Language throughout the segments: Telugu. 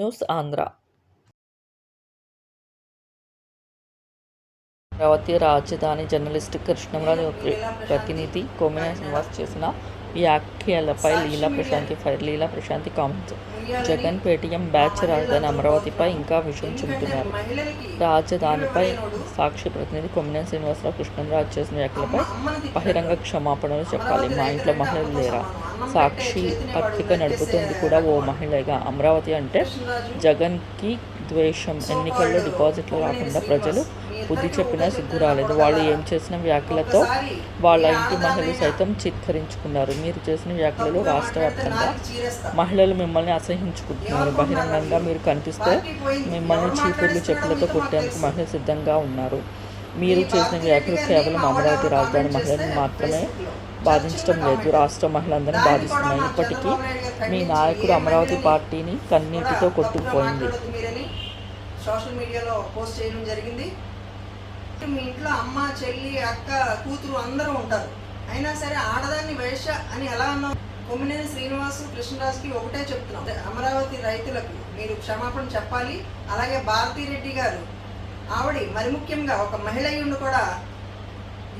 న్యూస్ ఆంధ్ర అమరావతి రాజధాని జర్నలిస్ట్ కృష్ణంరాజు ప్రతినిధి కోమిన శ్రీనివాస్ చేసిన వ్యాఖ్యలపై Leela Prashanthi fire Leela Prashanthi comments. Jagan Paytm batch రాజధాని అమరావతిపై ఇంకా విషయం చెబుతున్నారు. రాజధానిపై సాక్షి ప్రతినిధి కొమ్మినేని శ్రీనివాసరావు కృష్ణరాజు చేసిన వ్యాఖ్యలపై బహిరంగ క్షమాపణలు చెప్పాలి. మా ఇంట్లో మహిళలు లేరా? సాక్షి పత్రిక నడుపుతుంది కూడా ఓ మహిళగా. అమరావతి అంటే జగన్కి ద్వేషం ఎన్నికల్లో డిపాజిట్లు రాకుండా ప్రజలు బుద్ధి చెప్పినా సిగ్గు రాలేదు. వాళ్ళు ఏం చేసిన వ్యాఖ్యలతో వాళ్ళ ఇంటి మహిళలు సైతం చిత్కరించుకున్నారు. మీరు చేసిన వ్యాఖ్యలలో రాష్ట్ర వ్యాప్తంగా మహిళలు మిమ్మల్ని అసహించుకుంటున్నారు. బహిరంగంగా మీరు కనిపిస్తే మిమ్మల్ని చీపుర్లు చెప్పులతో కొట్టేందుకు మహిళలు సిద్ధంగా ఉన్నారు. మీరు చేసిన వ్యాఖ్యలు కేవలం అమరావతి రాజధాని మహిళలను మాత్రమే బాధించడం లేదు. రాష్ట్ర మహిళలందరినీ బాధిస్తున్నాయి. ఇప్పటికీ మీ నాయకుడు అమరావతి పార్టీని కన్నీటితో కొట్టుకుపోయింది. మీరని సోషల్ మీడియాలో పోస్ట్ చేయడం జరిగింది. మీ ఇంట్లో అమ్మ చెల్లి అక్క కూతురు అందరూ ఉంటారు. అయినా సరే ఆడదాన్ని వేష అని ఎలా అన్నా కొమ్మినేని శ్రీనివాసు కృష్ణరాజుకి ఒకటే చెప్తున్నాం. అమరావతి రైతులకు మీరు క్షమాపణ చెప్పాలి. అలాగే భారతీ రెడ్డి గారు ఆవిడ మరి ముఖ్యంగా ఒక మహిళ అయి ఉండి కూడా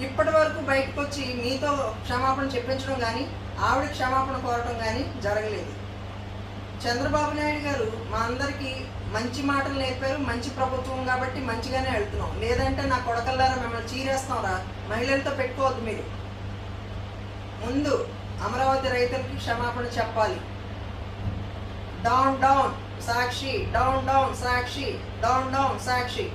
ఇప్పటి వరకు బయటకు వచ్చి మీతో క్షమాపణ చెప్పించడం కానీ ఆవిడ క్షమాపణ కోరటం కానీ జరగలేదు. చంద్రబాబు నాయుడు గారు మా అందరికీ మంచి మాటలు నేర్పారు మంచి ప్రభుత్వం కాబట్టి మంచిగానే వెళ్తున్నాం. లేదంటే నా కొడకల్లారా మిమ్మల్ని చీరేస్తాంరా మహిళలతో పెట్టుకోవద్దు మీరు. ముందు అమరావతి రైతులకి క్షమాపణ చెప్పాలి. Down down Sakshi down down Sakshi down down Sakshi.